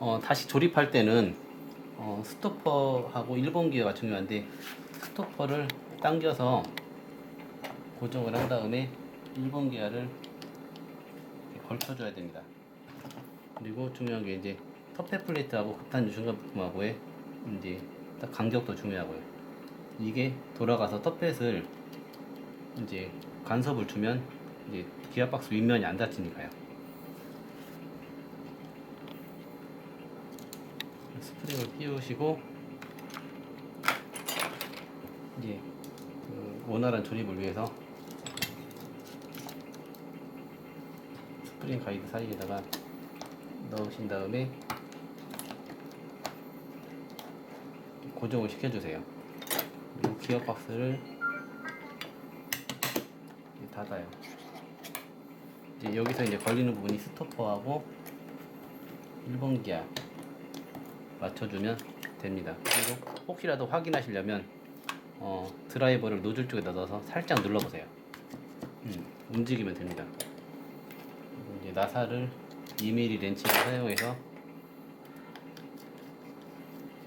어, 다시 조립할 때는 어, 스토퍼하고 1번 기어가 중요한데 스토퍼를 당겨서 고정을 한 다음에 1번 기어를 이렇게 걸쳐줘야 됩니다. 그리고 중요한 게 이제 터페 플레이트하고 극탄 중간 부품하고의 이제 딱 간격도 중요하고요. 이게 돌아가서 터펫을 이제 간섭을 주면 이제 기어박스 윗면이 안 닫히니까요. 스프링을 끼우시고 이제 그 원활한 조립을 위해서 스프링 가이드 사이에다가 넣으신 다음에 고정을 시켜주세요. 그리고 기어 박스를 이제 닫아요. 이제 여기서 이제 걸리는 부분이 스토퍼하고 1번 기아 맞춰주면 됩니다. 그리고 혹시라도 확인하시려면 어, 드라이버를 노즐 쪽에 넣어서 살짝 눌러보세요. 음, 움직이면 됩니다. 이제 나사를 2mm 렌치를 사용해서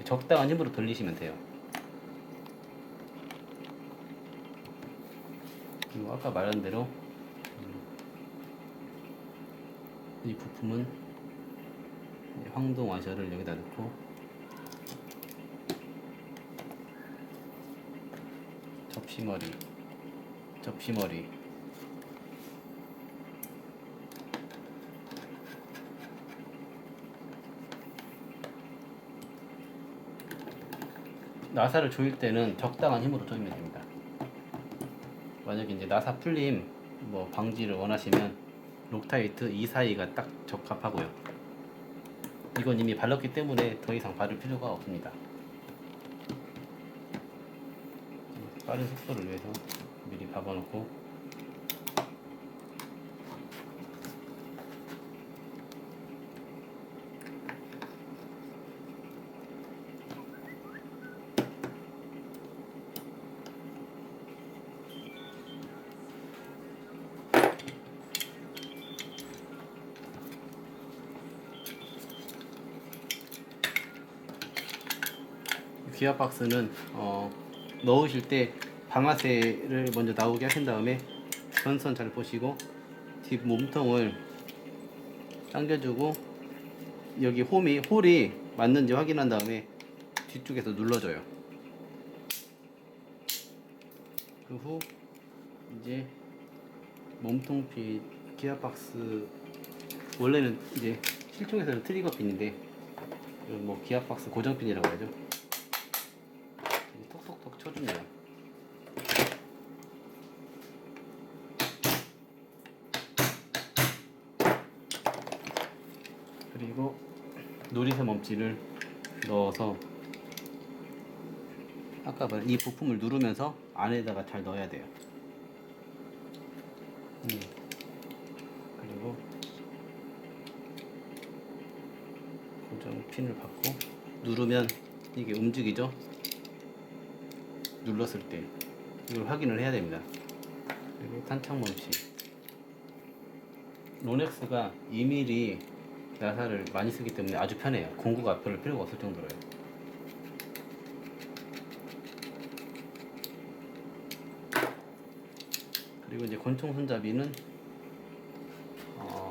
적당한 힘으로 돌리시면 돼요. 그리고 아까 말한 대로 음, 이 부품은 황동 와셔를 여기다 넣고 접시머리 접시머리 나사를 조일 때는 적당한 힘으로 조이면 됩니다. 만약에 이제 나사 풀림 뭐 방지를 원하시면 록타이트 이 사이가 딱 적합하고요. 이건 이미 발랐기 때문에 더 이상 바를 필요가 없습니다. 빠른 속도를 위해서 미리 박아놓고. 기아 박스는 어, 넣으실 때 방아쇠를 먼저 나오게 하신 다음에 전선 잘 보시고 뒷 몸통을 당겨주고 여기 홈이 홀이 맞는지 확인한 다음에 뒤쪽에서 눌러줘요. 그 후 이제 몸통 핀 기아 박스 원래는 이제 실종에서는 트리거 핀인데 뭐 기아 박스 고정 핀이라고 하죠. 톡톡톡 쳐주네요. 그리고 누리새 멈치를 넣어서 아까 말한 이 부품을 누르면서 안에다가 잘 넣어야 돼요. 음. 그리고 고정 핀을 받고 누르면 이게 움직이죠? 눌렀을 때 이걸 확인을 해야 됩니다. 그리고 탄창 멈치. 로넥스가 2mm 나사를 많이 쓰기 때문에 아주 편해요. 공구가 별 필요가 없을 정도로요. 그리고 이제 권총 손잡이는 어,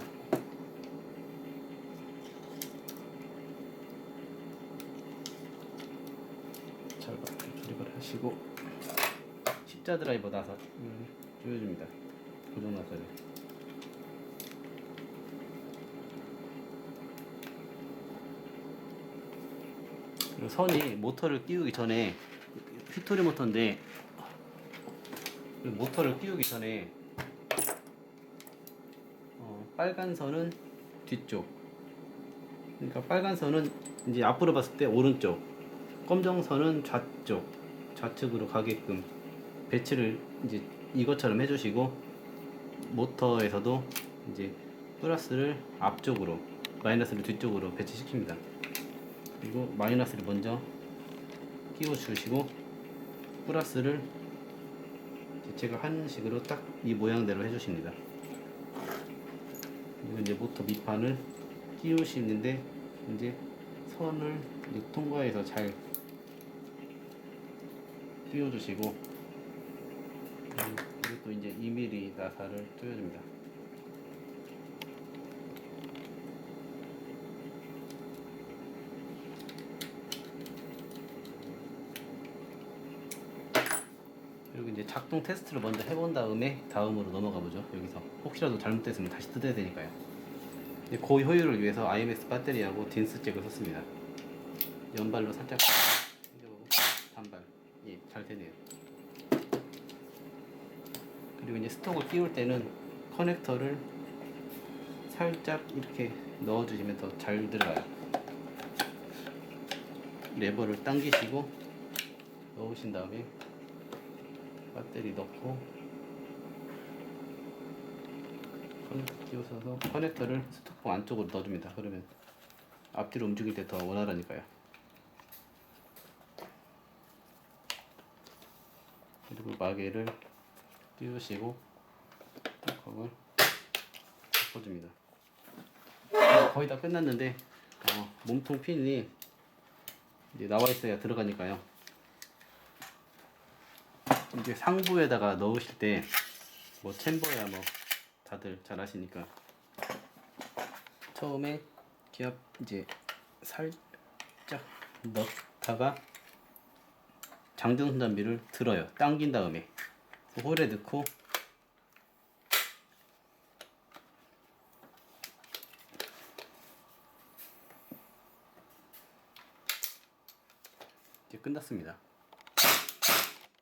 잘 봐- 조립을 하시고 십자 드라이버 음, 조여줍니다. 고정. 그리고 선이 모터를 끼우기 전에 휘토리 모터인데 이 모터를 끼우기 전에 어, 빨간 선은 뒤쪽 그러니까 빨간 선은 이제 앞으로 봤을 때 오른쪽 검정 선은 좌쪽 좌측으로 가게끔 배치를 이제 이것처럼 해주시고 모터에서도 이제 플러스를 앞쪽으로 마이너스를 뒤쪽으로 배치시킵니다. 그리고 마이너스를 먼저 끼워 주시고 플러스를 제가 하는 식으로 딱 이 모양대로 해주십니다. 그리고 이제 모터 밑판을 끼우시는데 이제 선을 통과해서 잘 띄워주시고 음, 이것도 이제 2mm 나사를 띄워줍니다. 그리고 이제 작동 테스트를 먼저 해본 다음에 다음으로 넘어가 보죠. 여기서 혹시라도 잘못됐으면 다시 뜯어야 되니까요. 고효율을 위해서 IMX 배터리하고 딘스 잭을 썼습니다. 연발로 살짝 잘 되네요. 그리고 이제 스톡을 끼울 때는 커넥터를 살짝 이렇게 넣어주시면 더 잘 들어가요. 레버를 당기시고 넣으신 다음에 배터리 넣고 끼워서 커넥터를 스토퍼 안쪽으로 넣어줍니다. 그러면 앞뒤로 움직일 때 더 원활하니까요. 그리고 마개를 띄우시고 뚜껑을 덮어줍니다. 거의 다 끝났는데 어, 몸통 핀이 이제 나와 있어야 들어가니까요. 이제 상부에다가 넣으실 때 뭐 챔버야 뭐 다들 잘 아시니까 처음에 기압 이제 살짝 넣다가 장전 손잡이를 들어요. 당긴 다음에 그 홀에 넣고 이제 끝났습니다.